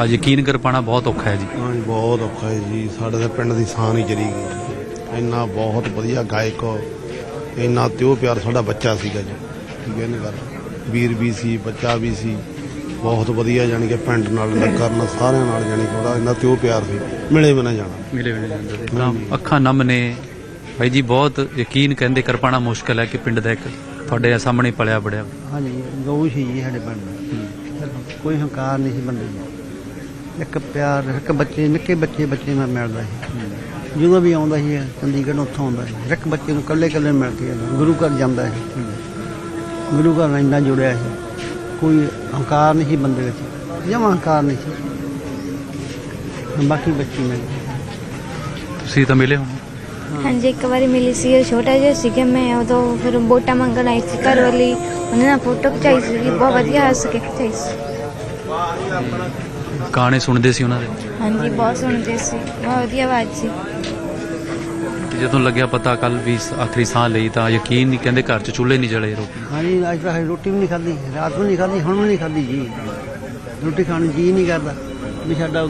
ਆ ਯਕੀਨ ਕਰ ਪਾਣਾ ਬਹੁਤ ਔਖਾ ਹੈ ਜੀ। ਹਾਂਜੀ ਬਹੁਤ ਔਖਾ ਹੈ ਜੀ। ਸਾਡੇ ਤਾਂ ਪਿੰਡ ਦੀ ਸਾਨ ਹੀ ਚਲੀ ਗਈ। ਇੰਨਾ ਬਹੁਤ ਵਧੀਆ ਗਾਇਕ ਇੰਨਾ ਤਿਉ ਪਿਆਰ ਸਾਡਾ ਬੱਚਾ ਸੀਗਾ ਜੀ। ਠੀਕ ਹੈ ਨਾ ਗੱਲ? ਵੀਰ ਵੀ ਸੀ ਬੱਚਾ ਵੀ ਸੀ। ਬਹੁਤ ਵਧੀਆ ਜਾਣੀ ਕਿ ਪਿੰਡ ਨਾਲ ਨਾਲ ਸਾਰਿਆਂ ਨਾਲ ਜਾਣੀ ਕਿ ਉਹਦਾ ਇੰਨਾ ਤਿਉ ਪਿਆਰ ਸੀ। ਮਿਲੇ ਬਿਨਾ ਜਾਣਾ। ਮਿਲੇ ਮਿਲੇ ਜਾਂਦੇ ਸੀ ਤਾਂ ਅੱਖਾਂ ਨਮ ਨੇ। ਭਾਈ ਜੀ ਬਹੁਤ ਯਕੀਨ ਕਹਿੰਦੇ ਕਰ ਪਾਣਾ ਮੁਸ਼ਕਲ ਹੈ ਕਿ ਪਿੰਡ ਦਾ ਇੱਕ ਤੁਹਾਡੇ ਸਾਹਮਣੇ ਪਲਿਆ ਬੜਿਆ ਹਾਂਜੀ ਗਊ ਸੀ ਜੀ ਸਾਡੇ ਪਿੰਡ। ਕੋਈ ਹੰਕਾਰ ਨਹੀਂ ਸੀ ਬੰਦੇ ਨੂੰ ਇੱਕ ਪਿਆਰ ਇੱਕ ਬੱਚੇ ਨਿੱਕੇ ਬੱਚੇ ਬੱਚੇ ਨਾਲ ਮਿਲਦਾ ਸੀ। ਜਦੋਂ ਵੀ ਆਉਂਦਾ ਸੀ ਚੰਡੀਗੜ੍ਹ ਉੱਥੋਂ ਆਉਂਦਾ ਸੀ। ਇੱਕ ਬੱਚੇ ਨੂੰ ਇਕੱਲੇ ਇਕੱਲੇ ਮਿਲ ਕੇ ਜਾਂਦਾ ਗੁਰੂ ਘਰ ਜਾਂਦਾ ਸੀ। ਗੁਰੂ ਘਰ ਨਾਲ ਇੰਨਾ ਜੁੜਿਆ ਸੀ। ਕੋਈ ਹੰਕਾਰ ਨਹੀਂ ਸੀ ਬੰਦੇ ਵਿੱਚ। ਜਮਾਂ ਹੰਕਾਰ ਨਹੀਂ ਸੀ। ਬਾਕੀ ਬੱਚੇ ਮਿਲ ਤੁਸੀਂ ਤਾਂ ਮਿਲੇ ਹੋ। ਹਾਂਜੀ ਇੱਕ ਵਾਰੀ ਮਿਲੀ ਸੀ। ਉਹ ਛੋਟਾ ਜਿਹਾ ਸੀਗਾ। ਮੈਂ ਉਦੋਂ ਫਿਰ ਵੋਟਾਂ ਮੰਗਣ ਆਈ ਸੀ ਘਰ ਵਾਲੀ। ਉਹਨੇ ਨਾਲ ਫੋਟੋ ਖਿਚਾਈ ਸੀ ਬਹੁਤ ਵਧੀਆ ਹੱਸ ਕੇ ਖਿਚਾਈ ਸੀ। ਗਾਣੇ ਸੁਣਦੇ ਸੀ ਉਹਨਾਂ ਦੇ? ਹਾਂਜੀ ਬਹੁਤ ਸੁਣਦੇ ਸੀ। ਬਹੁਤ ਵਧੀਆ ਆਵਾਜ਼ ਸੀ। ਤੇ ਜਦੋਂ ਲੱਗਿਆ ਪਤਾ ਕੱਲ ਵੀ ਸ- ਆਖਰੀ ਸਾਹ ਲਈ ਤਾਂ ਯਕੀਨ ਨਹੀਂ ਕਹਿੰਦੇ ਘਰ 'ਚ ਚੁੱਲ੍ਹੇ ਨਹੀਂ ਜਲੇ ਰੋਟੀ। ਹਾਂਜੀ ਅੱਜ ਤਾਂ ਹਜੇ ਰੋਟੀ ਵੀ ਨਹੀਂ ਖਾਧੀ ਰਾਤ ਨੂੰ ਨਹੀਂ ਖਾਧੀ ਹੁਣ ਵੀ ਨਹੀਂ ਖਾਧੀ ਜੀ। ਰੋਟੀ ਖਾਣ ਨੂੰ ਜੀ ਨਹੀਂ ਕਰਦਾ। ਵੀ ਸਾਡਾ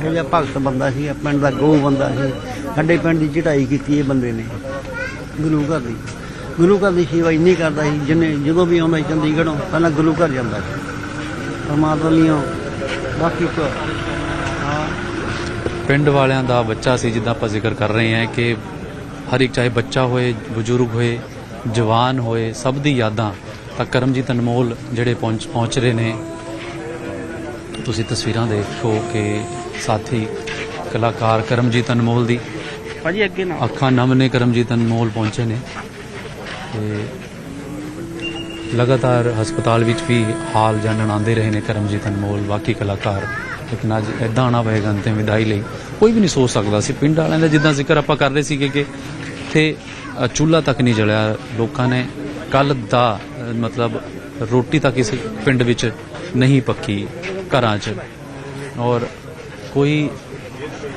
ਇਹੋ ਜਿਹਾ ਭਗਤ ਬੰਦਾ ਸੀ ਪਿੰਡ ਦਾ ਗਊ ਬੰਦਾ ਸੀ। ਸਾਡੇ ਪਿੰਡ ਦੀ ਚੜਾਈ ਕੀਤੀ ਇਹ ਬੰਦੇ ਨੇ। ਗੁਰੂ ਘਰ ਦੀ। ਗੁਰੂ ਘਰ ਦੀ ਸੇਵਾ ਇੰਨੀ ਕਰਦਾ ਸੀ ਜਿੰਨੇ ਜਦੋਂ ਵੀ ਆਉਂਦਾ ਸੀ ਚੰਡੀਗੜ੍ਹੋਂ ਪਹਿਲਾਂ ਗੁਰੂ ਘਰ ਜਾਂਦਾ ਸੀ। ਪਰਮਾਤਮਾ ਲਈਓ ਬਾਕੀ ਪਿੰਡ ਵਾਲਿਆਂ ਦਾ ਬੱਚਾ ਸੀ ਜਿੱਦਾਂ ਆਪਾਂ ਜ਼ਿਕਰ ਕਰ ਰਹੇ ਹਾਂ ਕਿ ਹਰ ਇੱਕ ਚਾਹੇ ਬੱਚਾ ਹੋਏ ਬਜ਼ੁਰਗ ਹੋਏ ਜਵਾਨ ਹੋਏ ਸਭ ਦੀ ਯਾਦਾਂ ਤਾਂ ਕਰਮਜੀਤ ਅਨਮੋਲ ਜਿਹੜੇ ਪਹੁੰਚ ਪਹੁੰਚ ਰਹੇ ਨੇ। ਤੁਸੀਂ ਤਸਵੀਰਾਂ ਦੇਖੋ ਕਿ ਸਾਥੀ ਕਲਾਕਾਰ ਕਰਮਜੀਤ ਅਨਮੋਲ ਦੀ ਭਾਜੀ ਅੱਗੇ ਨਾ। ਅੱਖਾਂ ਨਮ ਨੇ ਕਰਮਜੀਤ ਅਨਮੋਲ ਪਹੁੰਚੇ ਨੇ। ਤੇ ਲਗਾਤਾਰ ਹਸਪਤਾਲ ਵਿੱਚ ਵੀ ਹਾਲ ਜਾਣਨ ਆਉਂਦੇ ਰਹੇ ਨੇ ਕਰਮਜੀਤ ਅਨਮੋਲ ਬਾਕੀ ਕਲਾਕਾਰ। ਲੇਕਿਨ ਅੱਜ ਇਦਾਂ ਆਉਣਾ ਪਏਗਾ ਅੰਤਿਮ ਵਿਦਾਈ ਲਈ। ਕੋਈ ਵੀ ਨਹੀਂ ਸੋਚ ਸਕਦਾ ਸੀ। ਪਿੰਡ ਵਾਲਿਆਂ ਦਾ ਜਿੱਦਾਂ ਜ਼ਿਕਰ ਆਪਾਂ ਕਰਦੇ ਸੀਗੇ ਕਿ ਇੱਥੇ ਚੁੱਲ੍ਹਾ ਤੱਕ ਨਹੀਂ ਜਲਿਆ। ਲੋਕਾਂ ਨੇ ਕੱਲ ਦਾ ਮਤਲਬ ਰੋਟੀ ਤਾਂ ਕਿਸੇ ਪਿੰਡ ਵਿੱਚ ਨਹੀਂ ਪੱਕੀ, ਘਰਾਂ 'ਚ। ਔਰ ਕੋਈ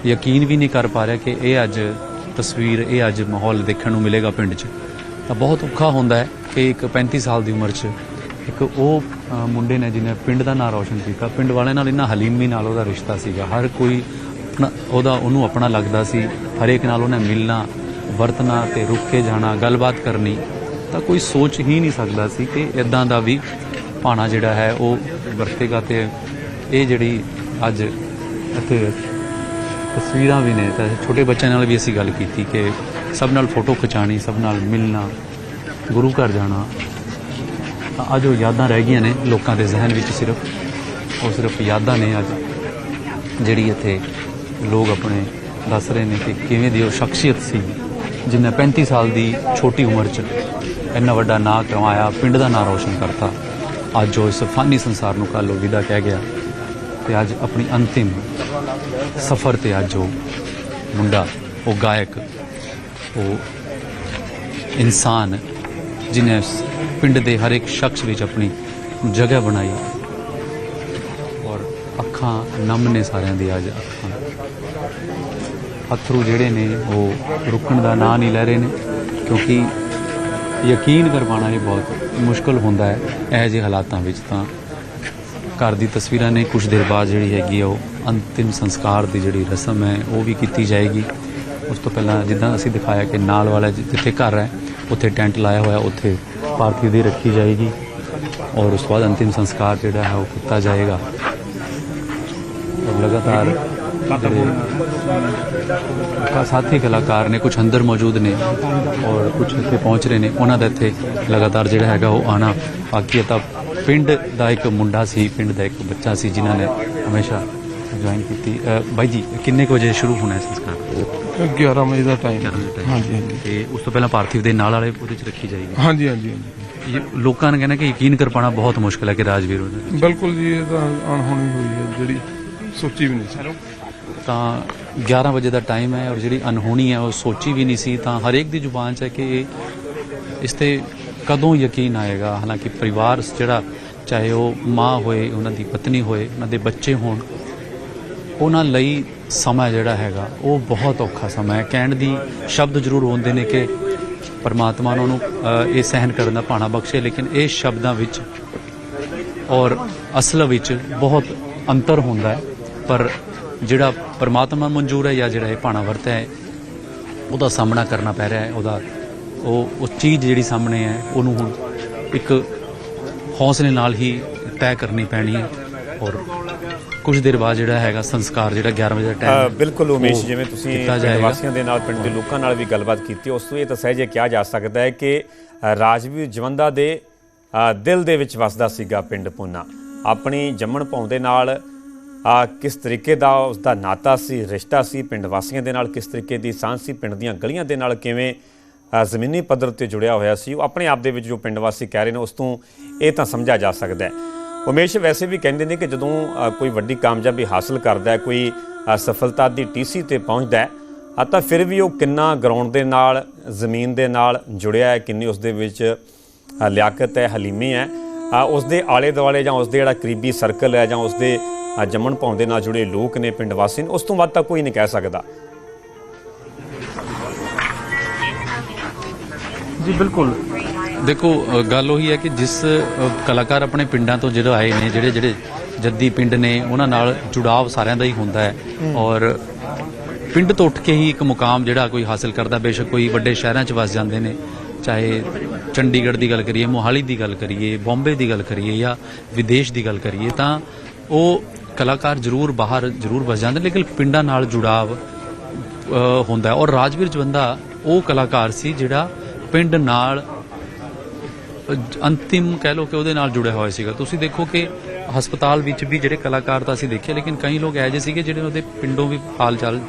ਯਕੀਨ ਵੀ ਨਹੀਂ ਕਰ ਪਾ ਰਿਹਾ ਕਿ ਇਹ ਅੱਜ ਤਸਵੀਰ, ਇਹ ਅੱਜ ਮਾਹੌਲ ਦੇਖਣ ਨੂੰ ਮਿਲੇਗਾ ਪਿੰਡ 'ਚ। ਤਾਂ ਬਹੁਤ ਔਖਾ ਹੁੰਦਾ ਹੈ ਕਿ ਇੱਕ 35 ਸਾਲ ਦੀ ਉਮਰ 'ਚ ਇੱਕ ਉਹ ਮੁੰਡੇ ਨੇ ਜਿਹਨੇ ਪਿੰਡ ਦਾ ਨਾਂ ਰੌਸ਼ਨ ਕੀਤਾ। ਪਿੰਡ ਵਾਲਿਆਂ ਨਾਲ ਇੰਨਾ ਹਲੀਮੀ ਨਾਲ ਉਹਦਾ ਰਿਸ਼ਤਾ ਸੀਗਾ। ਹਰ ਕੋਈ ਆਪਣਾ, ਉਹਦਾ, ਉਹਨੂੰ ਆਪਣਾ ਲੱਗਦਾ ਸੀ। ਹਰੇਕ ਨਾਲ ਉਹਨੇ ਮਿਲਣਾ, ਵਰਤਣਾ ਤੇ ਰੁੱਕ ਕੇ ਜਾਣਾ, ਗੱਲਬਾਤ ਕਰਨੀ। ਤਾਂ ਕੋਈ ਸੋਚ ਹੀ ਨਹੀਂ ਸਕਦਾ ਸੀ ਕਿ ਇਦਾਂ ਦਾ ਵੀ ਭਾਣਾ ਜਿਹੜਾ ਹੈ ਉਹ ਵਰਤੇਗਾ ਤੇ ਇਹ ਜਿਹੜੀ ਅੱਜ ਇੱਥੇ ਤਸਵੀਰਾਂ ਵੀ ਨੇ। ਤਾਂ ਛੋਟੇ ਬੱਚਿਆਂ ਨਾਲ ਵੀ ਅਸੀਂ ਗੱਲ ਕੀਤੀ ਕਿ ਸਭ ਨਾਲ ਫੋਟੋ ਖਿਚਾਣੀ ਸਭ ਨਾਲ ਮਿਲਣਾ, ਗੁਰੂ ਘਰ ਜਾਣਾ। ਤਾਂ ਅੱਜ ਉਹ ਯਾਦਾਂ ਰਹਿ ਗਈਆਂ ਨੇ ਲੋਕਾਂ ਦੇ ਜ਼ਿਹਨ ਵਿੱਚ ਸਿਰਫ। ਉਹ ਸਿਰਫ ਯਾਦਾਂ ਨੇ ਅੱਜ। ਜਿਹੜੀ ਇੱਥੇ ਲੋਕ ਆਪਣੇ ਦੱਸ ਰਹੇ ਨੇ ਕਿ ਕਿਵੇਂ ਦੀ ਉਹ ਸ਼ਖਸੀਅਤ ਸੀ, ਜਿਨੇ 35 ਸਾਲ ਦੀ ਛੋਟੀ ਉਮਰ 'ਚ ਇੰਨਾ ਵੱਡਾ ਨਾਂ ਕਮਾਇਆ ਪਿੰਡ ਦਾ ਨਾਂ ਰੌਸ਼ਨ ਕਰਤਾ। ਅੱਜ ਉਹ ਇਸ ਫਾਨੀ ਸੰਸਾਰ ਨੂੰ ਕੱਲ੍ਹ ਉਹ ਵਿਦਾ ਕਹਿ ਗਿਆ। ਤੇ ਅੱਜ ਆਪਣੀ ਅੰਤਿਮ ਸਫ਼ਰ ਤੇ ਅੱਜ ਉਹ ਮੁੰਡਾ, ਉਹ ਗਾਇਕ ਉਹ ਇਨਸਾਨ ਜਿਨੇ ਪਿੰਡ ਦੇ ਹਰ ਇੱਕ ਸ਼ਖਸ ਵਿੱਚ ਆਪਣੀ ਜਗ੍ਹਾ ਬਣਾਈ ਔਰ ਅੱਖਾਂ ਨਮ ਨੇ ਸਾਰਿਆਂ ਦੀ ਅੱਜ ਅੱਖਾਂ। ਅਥਰੂ ਜਿਹੜੇ ਨੇ ਉਹ ਰੁਕਣ ਦਾ ਨਾਂ ਨਹੀਂ ਲੈ ਰਹੇ ਨੇ ਕਿਉਂਕਿ ਯਕੀਨ ਕਰਵਾਉਣਾ ਇਹ ਬਹੁਤ ਮੁਸ਼ਕਲ ਹੁੰਦਾ ਹੈ। ਇਹੋ ਜਿਹੇ ਹਾਲਾਤਾਂ ਵਿੱਚ ਤਾਂ ਘਰ ਦੀ ਤਸਵੀਰਾਂ ਨੇ ਕੁਝ ਦੇਰ ਬਾਅਦ ਜਿਹੜੀ ਹੈਗੀ ਆ ਉਹ ਅੰਤਿਮ ਸੰਸਕਾਰ ਦੀ ਜਿਹੜੀ ਰਸਮ ਹੈ ਉਹ ਵੀ ਕੀਤੀ ਜਾਏਗੀ। ਉਸ ਤੋਂ ਪਹਿਲਾਂ ਜਿੱਦਾਂ ਅਸੀਂ ਦਿਖਾਇਆ ਕਿ ਨਾਲ ਵਾਲਾ ਜਿੱਥੇ ਘਰ ਹੈ, ਉੱਥੇ ਟੈਂਟ ਲਾਇਆ ਹੋਇਆ, ਉੱਥੇ ਪਾਰਥੀ ਦੀ ਰੱਖੀ ਜਾਏਗੀ ਔਰ ਉਸ ਤੋਂ ਬਾਅਦ ਅੰਤਿਮ ਸੰਸਕਾਰ ਜਿਹੜਾ ਹੈ ਉਹ ਕੀਤਾ ਜਾਏਗਾ। ਔਰ ਲਗਾਤਾਰ ਜਿਹੜੇ ਕਾ, ਸਾਥੀ ਕਲਾਕਾਰ ਨੇ ਕੁਝ ਅੰਦਰ ਮੌਜੂਦ ਨੇ ਔਰ ਕੁਝ ਇੱਥੇ ਪਹੁੰਚ ਰਹੇ ਨੇ, ਉਹਨਾਂ ਦਾ ਇੱਥੇ ਲਗਾਤਾਰ ਜਿਹੜਾ ਹੈਗਾ ਉਹ ਆਣਾ ਬਾਕੀ ਤਾਂ ਪਿੰਡ ਦਾ ਇੱਕ ਮੁੰਡਾ ਸੀ, ਪਿੰਡ ਦਾ ਇੱਕ ਬੱਚਾ ਸੀ, ਜਿਨ੍ਹਾਂ ਨੇ ਹਮੇਸ਼ਾ ਜੁਆਇਨ ਕੀਤੀ। ਬਾਈ ਜੀ, ਕਿੰਨੇ ਕੁ ਵਜੇ ਸ਼ੁਰੂ ਹੋਣਾ ਹੈ ਸੰਸਕਾਰ? 11 ਵਜੇ ਦਾ ਟਾਈਮ 11 ਵਜੇ ਤੱਕ। ਹਾਂਜੀ ਹਾਂਜੀ। ਤੇ ਉਸ ਤੋਂ ਪਹਿਲਾਂ ਪਾਰਥਿਵ ਦੇ ਨਾਲ ਵਾਲੇ ਉਹਦੇ ਚ ਰੱਖੀ ਜਾਏਗੀ? ਹਾਂਜੀ ਹਾਂਜੀ ਹਾਂਜੀ। ਇਹ ਲੋਕਾਂ ਨੇ ਕਹਿਣਾ ਕਿ ਯਕੀਨ ਕਰ ਪਾਣਾ ਬਹੁਤ ਮੁਸ਼ਕਲ ਹੈ ਕਿ ਰਾਜਵੀਰ ਉਹਦੇ ਬਿਲਕੁਲ ਜੀ ਇਹ ਤਾਂ ਅਣਹੋਣੀ ਹੋਈ ਹੈ ਜਿਹੜੀ ਸੋਚੀ ਵੀ ਨਹੀਂ ਸੀ। ਤਾਂ 11 ਵਜੇ ਦਾ ਟਾਈਮ ਹੈ ਔਰ ਜਿਹੜੀ ਅਨਹੋਣੀ ਹੈ ਉਹ ਸੋਚੀ ਵੀ ਨਹੀਂ ਸੀ। ਤਾਂ ਹਰੇਕ ਦੀ ਜ਼ੁਬਾਨ 'ਚ ਹੈ ਕਿ ਇਹ ਇਸ ਤੇ ਕਦੋਂ ਯਕੀਨ ਆਏਗਾ? ਹਾਲਾਂਕਿ ਪਰਿਵਾਰ ਜਿਹੜਾ ਚਾਹੇ ਉਹ ਮਾਂ ਹੋਏ ਉਹਨਾਂ ਦੀ ਪਤਨੀ ਹੋਏ ਉਹਨਾਂ ਦੇ ਬੱਚੇ ਹੋਣ ਉਹਨਾਂ ਲਈ ਸਮਾਂ ਜਿਹੜਾ ਹੈਗਾ, ਉਹ ਬਹੁਤ ਔਖਾ ਸਮਾਂ ਹੈ। ਕਹਿਣ ਦੀ ਸ਼ਬਦ ਜ਼ਰੂਰ ਹੁੰਦੇ ਨੇ ਕਿ ਪਰਮਾਤਮਾ ਉਹਨਾਂ ਨੂੰ ਇਹ ਸਹਿਨ ਕਰਨ ਦਾ ਭਾਣਾ ਬਖਸ਼ੇ ਲੇਕਿਨ ਇਹ ਸ਼ਬਦਾਂ ਵਿੱਚ ਔਰ ਅਸਲ ਵਿੱਚ ਬਹੁਤ ਅੰਤਰ ਹੁੰਦਾ ਹੈ। ਪਰ ਜਿਹੜਾ ਪਰਮਾਤਮਾ ਮਨਜ਼ੂਰ ਹੈ ਜਾਂ ਜਿਹੜਾ ਇਹ ਭਾਣਾ ਵਰਤ ਹੈ, ਉਹਦਾ ਸਾਹਮਣਾ ਕਰਨਾ ਪੈ ਰਿਹਾ ਹੈ, ਉਹਦਾ, ਉਹ ਉਹ ਚੀਜ਼ ਜਿਹੜੀ ਸਾਹਮਣੇ ਹੈ, ਉਹਨੂੰ ਹੁਣ ਇੱਕ ਹੌਸਲੇ ਨਾਲ ਹੀ ਤੈਅ ਕਰਨੀ ਪੈਣੀ ਹੈ ਔਰ ਕੁਝ ਦੇਰ ਬਾਅਦ ਜਿਹੜਾ ਹੈਗਾ ਸੰਸਕਾਰ ਜਿਹੜਾ 11 ਵਜੇ ਦਾ ਟਾਈਮ ਬਿਲਕੁਲ ਉਮੇਸ਼ ਜਿਵੇਂ ਤੁਸੀਂ ਪਿੰਡ। ਵਾਸੀਆਂ ਦੇ ਨਾਲ ਪਿੰਡ ਦੇ ਲੋਕਾਂ ਨਾਲ ਵੀ ਗੱਲਬਾਤ ਕੀਤੀ ਉਸ ਤੋਂ ਇਹ ਤਾਂ ਸਹਿਜੇ ਕਿਹਾ ਜਾ ਸਕਦਾ ਹੈ ਕਿ ਰਾਜਵੀਰ ਜਵੰਦਾ ਦੇ ਦਿਲ ਦੇ ਵਿੱਚ ਵਸਦਾ ਸੀਗਾ ਪਿੰਡ ਪੂਨਾ ਆਪਣੀ ਜੰਮਣ ਪਾਉਣ ਦੇ ਨਾਲ ਅ, ਕਿਸ ਤਰੀਕੇ ਦਾ ਉਸ ਦਾ ਨਾਤਾ ਸੀ ਰਿਸ਼ਤਾ ਸੀ ਪਿੰਡ ਵਾਸੀਆਂ ਦੇ ਨਾਲ ਕਿਸ ਤਰੀਕੇ ਦੀ ਸਾਂਝ ਸੀ ਪਿੰਡ ਦੀਆਂ ਗਲੀਆਂ ਦੇ ਨਾਲ ਕਿਵੇਂ ਜ਼ਮੀਨੀ ਪੱਧਰ ਤੇ ਜੁੜਿਆ ਹੋਇਆ ਸੀ ਉਹ ਆਪਣੇ ਆਪ ਦੇ ਵਿੱਚ ਜੋ ਪਿੰਡ ਵਾਸੀ ਕਹਿ ਰਹੇ ਨੇ ਉਸ ਤੋਂ ਇਹ ਤਾਂ ਸਮਝਿਆ ਜਾ ਸਕਦਾ ਹੈ ਉਮੇਸ਼ ਵੈਸੇ ਵੀ ਕਹਿੰਦੇ ਨੇ ਕਿ ਜਦੋਂ ਕੋਈ ਵੱਡੀ ਕਾਮਯਾਬੀ ਹਾਸਲ ਕਰਦਾ ਹੈ ਕੋਈ ਸਫਲਤਾ ਦੀ ਟੀਸੀ ਤੇ ਪਹੁੰਚਦਾ ਹੈ ਤਾਂ ਫਿਰ ਵੀ ਉਹ ਕਿੰਨਾ ਗਰਾਊਂਡ ਦੇ ਨਾਲ ਜ਼ਮੀਨ ਦੇ ਨਾਲ ਜੁੜਿਆ ਹੈ ਕਿੰਨੀ ਉਸ ਦੇ ਵਿੱਚ ਲਿਆਕਤ ਹੈ ਹਲੀਮੀ ਹੈ ਅ, ਉਸ ਦੇ ਆਲੇ ਦੁਆਲੇ ਜਾਂ ਉਸ ਦੇ ਜਿਹੜਾ ਕਰੀਬੀ ਸਰਕਲ ਹੈ ਜਾਂ ਉਸ ਦੇ ਜੰਮਣ ਪਾਉਣ ਦੇ ਨਾਲ ਜੁੜੇ ਲੋਕ ਨੇ ਪਿੰਡ ਵਾਸੀ ਨੇ ਉਸ ਤੋਂ ਵੱਧ ਤਾਂ ਕੋਈ ਨਹੀਂ ਕਹਿ ਸਕਦਾ। ਜੀ ਬਿਲਕੁਲ। ਦੇਖੋ ਗੱਲ ਉਹੀ ਹੈ ਕਿ ਜਿਸ ਕਲਾਕਾਰ ਆਪਣੇ ਪਿੰਡਾਂ ਤੋਂ ਜਿਹੜੇ ਆਏ ਨੇ ਜਿਹੜੇ ਜਿਹੜੇ ਜੱਦੀ ਪਿੰਡ ਨੇ ਉਹਨਾਂ ਨਾਲ ਜੁੜਾਵ ਸਾਰਿਆਂ ਦਾ ਹੀ ਹੁੰਦਾ ਹੈ। ਔਰ ਪਿੰਡ ਤੋਂ ਉੱਠ ਕੇ ਹੀ ਇੱਕ ਮੁਕਾਮ ਜਿਹੜਾ ਕੋਈ ਹਾਸਲ ਕਰਦਾ ਬੇਸ਼ੱਕ ਕੋਈ ਵੱਡੇ ਸ਼ਹਿਰਾਂ 'ਚ ਵਸ ਜਾਂਦੇ ਨੇ ਚਾਹੇ ਚੰਡੀਗੜ੍ਹ ਦੀ ਗੱਲ ਕਰੀਏ ਮੋਹਾਲੀ ਦੀ ਗੱਲ ਕਰੀਏ ਬੰਬੇ ਦੀ ਗੱਲ ਕਰੀਏ ਜਾਂ ਵਿਦੇਸ਼ ਦੀ ਗੱਲ ਕਰੀਏ ਤਾਂ ਉਹ ਕਲਾਕਾਰ ਜ਼ਰੂਰ ਬਾਹਰ ਜ਼ਰੂਰ ਵਸ ਜਾਂਦੇ ਲੇਕਿਨ ਪਿੰਡਾਂ ਨਾਲ ਜੁੜਾਵ ਹੁੰਦਾ ਔਰ ਰਾਜਵੀਰ ਜਵੰਦਾ ਉਹ ਕਲਾਕਾਰ ਸੀ ਜਿਹੜਾ ਪਿੰਡ ਨਾਲ ਅੰਤਿਮ ਕਹਿ ਲਓ ਕਿ ਉਹਦੇ ਨਾਲ ਜੁੜਿਆ ਹੋਇਆ ਸੀਗਾ। ਤੁਸੀਂ ਦੇਖੋ ਕਿ ਹਸਪਤਾਲ ਵਿੱਚ ਵੀ ਜਿਹੜੇ ਕਲਾਕਾਰ ਤਾਂ ਅਸੀਂ ਦੇਖੇ ਲੇਕਿਨ ਕਈ ਲੋਕ ਐਜੇ ਸੀਗੇ ਜਿਹੜੇ ਉਹਦੇ ਪਿੰਡੋਂ ਵੀ ਹਾਲ ਚਾਲ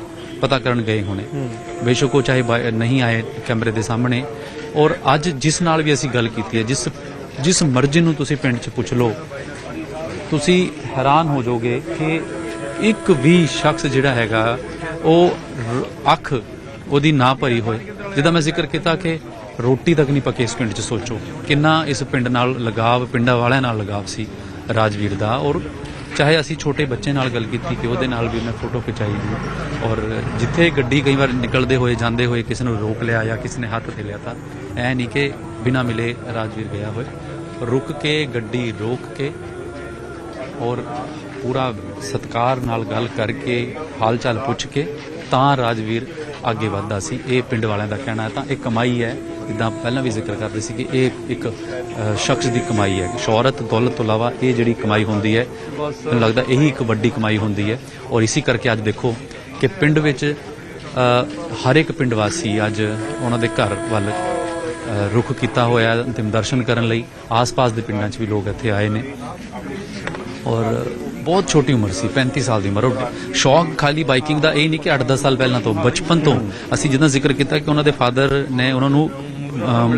ਪਤਾ ਕਰਨ ਗਏ ਹੋਣੇ। ਬੇਸ਼ੱਕ ਉਹ ਚਾਹੇ ਨਹੀਂ ਆਏ ਕੈਮਰੇ ਦੇ ਸਾਹਮਣੇ। ਔਰ ਅੱਜ ਜਿਸ ਨਾਲ ਵੀ ਅਸੀਂ ਗੱਲ ਕੀਤੀ ਹੈ ਜਿਸ ਜਿਸ ਮਰਜ਼ੀ ਨੂੰ ਤੁਸੀਂ ਪਿੰਡ 'ਚ ਪੁੱਛ ਲਓ ਤੁਸੀਂ ਹੈਰਾਨ ਹੋ ਜਾਓਗੇ ਕਿ ਇੱਕ ਵੀ ਸ਼ਖਸ ਜਿਹੜਾ ਹੈਗਾ ਉਹ ਅੱਖ ਉਹਦੀ ਨਾ ਭਰੀ ਹੋਏ। ਜਿੱਦਾਂ ਮੈਂ ਜ਼ਿਕਰ ਕੀਤਾ ਕਿ ਰੋਟੀ ਤੱਕ ਨਹੀਂ ਪੱਕੇ ਇਸ ਪਿੰਡ 'ਚ, ਸੋਚੋ। ਕਿੰਨਾ ਇਸ ਪਿੰਡ ਨਾਲ ਲਗਾਵ, ਪਿੰਡਾਂ ਵਾਲਿਆਂ ਨਾਲ ਲਗਾਵ ਸੀ ਰਾਜਵੀਰ ਦਾ। ਔਰ ਚਾਹੇ ਅਸੀਂ ਛੋਟੇ ਬੱਚੇ ਨਾਲ ਗੱਲ ਕੀਤੀ ਕਿ ਉਹਦੇ ਨਾਲ ਵੀ ਮੈਂ ਫੋਟੋ ਖਿਚਾਈ ਜੀ ਔਰ ਜਿੱਥੇ ਗੱਡੀ ਕਈ ਵਾਰ ਨਿਕਲਦੇ ਹੋਏ, ਜਾਂਦੇ ਹੋਏ ਕਿਸੇ ਨੂੰ ਰੋਕ ਲਿਆ ਜਾਂ ਕਿਸੇ ਨੇ ਹੱਥ ਤੇ ਲਿਆ ਤਾਂ ਐ ਨਹੀਂ ਕਿ ਬਿਨਾ ਮਿਲੇ ਰਾਜਵੀਰ ਗਿਆ ਹੋਏ। ਰੁਕ ਕੇ, ਗੱਡੀ ਰੋਕ ਕੇ ਔਰ ਪੂਰਾ ਸਤਕਾਰ ਨਾਲ ਗੱਲ ਕਰਕੇ ਹਾਲ ਚਾਲ ਪੁੱਛ ਕੇ ਤਾਂ ਰਾਜਵੀਰ ਅੱਗੇ ਵਧਦਾ ਸੀ। ਇਹ ਪਿੰਡ ਵਾਲਿਆਂ ਦਾ ਕਹਿਣਾ ਹੈ, ਤਾਂ ਇਹ ਕਮਾਈ ਹੈ। ਜਿੱਦਾਂ ਪਹਿਲਾਂ ਵੀ ਜ਼ਿਕਰ ਕਰਦੇ ਸੀ ਕਿ ਇਹ ਇੱਕ ਸ਼ਖਸ ਦੀ ਕਮਾਈ ਹੈ। ਸ਼ੌਹਰਤ ਦੌਲਤ ਤੋਂ ਇਲਾਵਾ ਇਹ ਜਿਹੜੀ ਕਮਾਈ ਹੁੰਦੀ ਹੈ ਮੈਨੂੰ ਲੱਗਦਾ ਇਹੀ ਇੱਕ ਵੱਡੀ ਕਮਾਈ ਹੁੰਦੀ ਹੈ। ਔਰ ਇਸੇ ਕਰਕੇ ਅੱਜ ਦੇਖੋ ਕਿ ਪਿੰਡ ਵਿੱਚ ਹਰ ਇੱਕ ਪਿੰਡ ਵਾਸੀ ਅੱਜ ਉਹਨਾਂ ਦੇ ਘਰ ਵੱਲ ਅ, ਰੁਖ ਕੀਤਾ ਹੋਇਆ ਹੈ ਅੰਤਿਮ ਦਰਸ਼ਨ ਕਰਨ ਲਈ। ਆਸ-ਪਾਸ ਦੇ ਪਿੰਡਾਂ 'ਚ ਵੀ ਲੋਕ ਇੱਥੇ ਆਏ ਨੇ। ਔਰ ਬਹੁਤ ਛੋਟੀ ਉਮਰ ਸੀ 35 ਸਾਲ ਦੀ ਉਮਰ ਔਰ ਸ਼ੌਕ ਖਾਲੀ ਬਾਈਕਿੰਗ ਦਾ ਇਹ ਨਹੀਂ ਕਿ 8-10 ਸਾਲ ਪਹਿਲਾਂ ਤੋਂ ਬਚਪਨ ਤੋਂ ਅਸੀਂ ਜਿੱਦਾਂ ਜ਼ਿਕਰ ਕੀਤਾ ਕਿ ਉਹਨਾਂ ਦੇ ਫਾਦਰ ਨੇ ਉਹਨਾਂ ਨੂੰ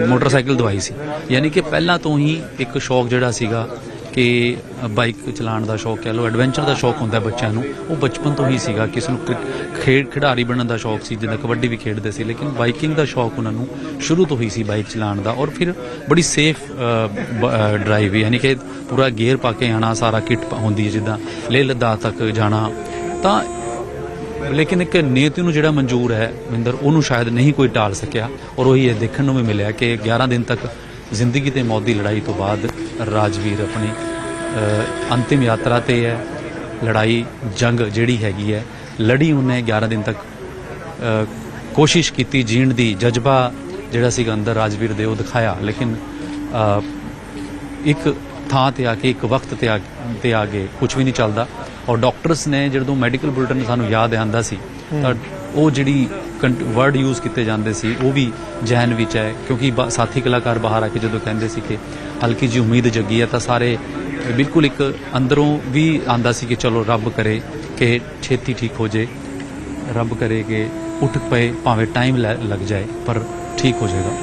ਮੋਟਰਸਾਈਕਲ ਦਵਾਈ ਸੀ। ਯਾਨੀ ਕਿ ਪਹਿਲਾਂ ਤੋਂ ਹੀ ਇੱਕ ਸ਼ੌਕ ਜਿਹੜਾ ਸੀਗਾ ਕਿ ਬਾਈਕ ਚਲਾਉਣ ਦਾ ਸ਼ੌਕ ਕਹਿ ਲਓ ਐਡਵੈਂਚਰ ਦਾ ਸ਼ੌਕ ਹੁੰਦਾ ਬੱਚਿਆਂ ਨੂੰ। ਉਹ ਬਚਪਨ ਤੋਂ ਹੀ ਸੀਗਾ। ਕਿਸੇ ਨੂੰ ਕ੍ਰਿਕ- ਖੇਡ, ਖਿਡਾਰੀ ਬਣਨ ਦਾ ਸ਼ੌਕ ਸੀ, ਜਿੱਦਾਂ ਕਬੱਡੀ ਵੀ ਖੇਡਦੇ ਸੀ। ਲੇਕਿਨ ਬਾਈਕਿੰਗ ਦਾ ਸ਼ੌਕ ਉਹਨਾਂ ਨੂੰ ਸ਼ੁਰੂ ਤੋਂ ਹੀ ਸੀ ਬਾਈਕ ਚਲਾਉਣ ਦਾ। ਔਰ ਫਿਰ ਬੜੀ ਸੇਫ ਡਰਾਈਵ ਯਾਨੀ ਕਿ ਪੂਰਾ ਗੇਅਰ ਪਾ ਕੇ ਆਣਾ ਸਾਰਾ ਕਿੱਟ ਹੁੰਦੀ ਹੈ, ਜਿੱਦਾਂ ਲੇਹ ਲਦਾਖ ਤੱਕ ਜਾਣਾ। ਤਾਂ ਲੇਕਿਨ ਇੱਕ ਨੀਤੀ ਨੂੰ ਜਿਹੜਾ ਮਨਜ਼ੂਰ ਹੈ ਮਿੰਦਰ ਉਹਨੂੰ ਸ਼ਾਇਦ ਨਹੀਂ ਕੋਈ ਟਾਲ ਸਕਿਆ ਔਰ ਉਹੀ ਇਹ ਦੇਖਣ ਨੂੰ ਵੀ ਮਿਲਿਆ ਕਿ 11 ਦਿਨ ਤੱਕ ਜ਼ਿੰਦਗੀ ਤੇ ਮੌਤ ਦੀ ਲੜਾਈ ਤੋਂ ਬਾਅਦ ਰਾਜਵੀਰ ਆਪਣੀ ਅੰਤਿਮ ਯਾਤਰਾ ਤੇ ਹੈ। ਲੜਾਈ ਜੰਗ ਜਿਹੜੀ ਹੈਗੀ ਹੈ, ਲੜੀ ਉਹਨੇ 11 ਦਿਨ ਤੱਕ ਕੋਸ਼ਿਸ਼ ਕੀਤੀ ਜੀਣ ਦੀ। ਜਜ਼ਬਾ ਜਿਹੜਾ ਸੀਗਾ ਅੰਦਰ ਰਾਜਵੀਰ ਦੇ ਉਹ ਦਿਖਾਇਆ। ਲੇਕਿਨ ਇੱਕ ਥਾਂ ਤੇ ਆ ਕੇ ਇੱਕ ਵਕਤ ਤੇ ਆ ਤੇ ਆ ਕੇ ਕੁਝ ਵੀ ਨਹੀਂ ਚੱਲਦਾ। ਔਰ ਡਾਕਟਰਸ ਨੇ ਜਦੋਂ ਮੈਡੀਕਲ ਬੁਲੇਟਿਨ ਸਾਨੂੰ ਯਾਦ ਆਂਦਾ ਸੀ ਤਾਂ ਉਹ ਜਿਹੜੀ ਵਰਡ ਯੂਜ਼ ਕੀਤੇ ਜਾਂਦੇ ਸੀ ਉਹ ਵੀ ਜਹਨ ਵਿੱਚ ਹੈ ਕਿਉਂਕਿ ਸਾਥੀ ਕਲਾਕਾਰ ਬਾਹਰ ਆ ਕੇ ਜਦੋਂ ਕਹਿੰਦੇ ਸੀ ਕਿ ਹਲਕੀ ਜੀ ਉਮੀਦ ਜਗੀ ਹੈ ਤਾਂ ਸਾਰੇ ਬਿਲਕੁਲ ਇੱਕ ਅੰਦਰੋਂ ਵੀ ਆਂਦਾ ਸੀ ਕਿ ਚਲੋ ਰੱਬ ਕਰੇ ਕਿ ਛੇਤੀ ਠੀਕ ਹੋ ਜੇ। ਰੱਬ ਕਰੇ ਕਿ ਉੱਠ ਪਏ ਭਾਵੇਂ ਟਾਈਮ ਲੱਗ ਜਾਏ ਪਰ ਠੀਕ ਹੋ ਜਾਏਗਾ।